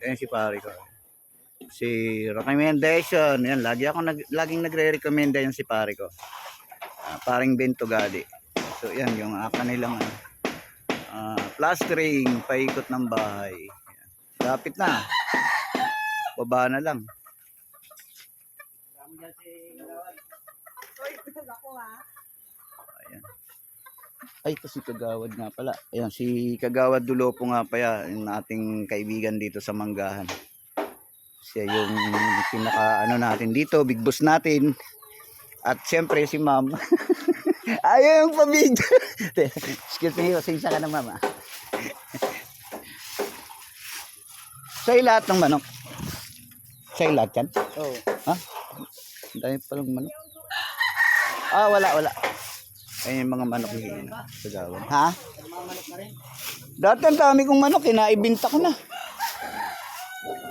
Ayan si pare ko. Si recommendation. Yan, lagi ako nag, laging nagre-recommend yan si pare ko. Ah, paring Bento Gali. So yan, yung uh, kanilang ah, plastering, paikot ng bahay. Yan. Lapit na. Baba na lang. Ayan. Ay, ito si Kagawad nga pala. Ayan, si Kagawad Dulopo nga pa yan, yung ating kaibigan dito sa Manggahan. Siya yung pinaka ano natin dito, big boss natin. At siyempre si ma'am. Ayaw yung pabidyo. Excuse me, pasensya ka na ma'am. ah. Sa'yo lahat ng manok. Sa'yo lahat yan? Oo. Ha? Ang dami palang manok. Ah, wala, wala. Ayun yung mga manok ni Kagawad. Ha? Mamanok na rin. Dati ang dami kong manok, eh, naibinta ko na.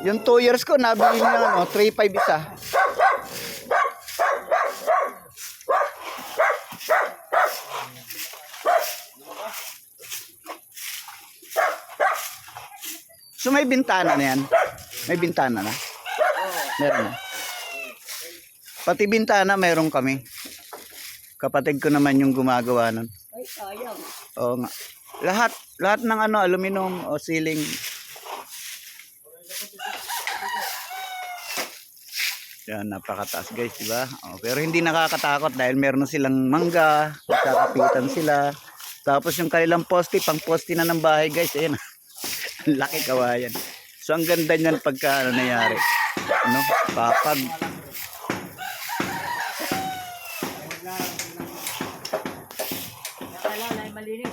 Yung 2 years ko, nabili niya, ano, 3-5 isa. So may bintana na yan? May bintana na? Meron na. Pati bintana meron kami. Kapatid ko naman yung gumagawa nun. Ay, sayang. Oo nga. Lahat, lahat ng ano, aluminum o ceiling. Yan, napakataas guys, di ba? Oh, pero hindi nakakatakot dahil meron silang mangga, magkakapitan sila. Tapos yung kanilang poste, pang poste na ng bahay guys, ayun. Laki kawayan. So ang ganda niyan pagka ano nangyari. Ano? Papag. ไปแล้อะไรมาเรียนี่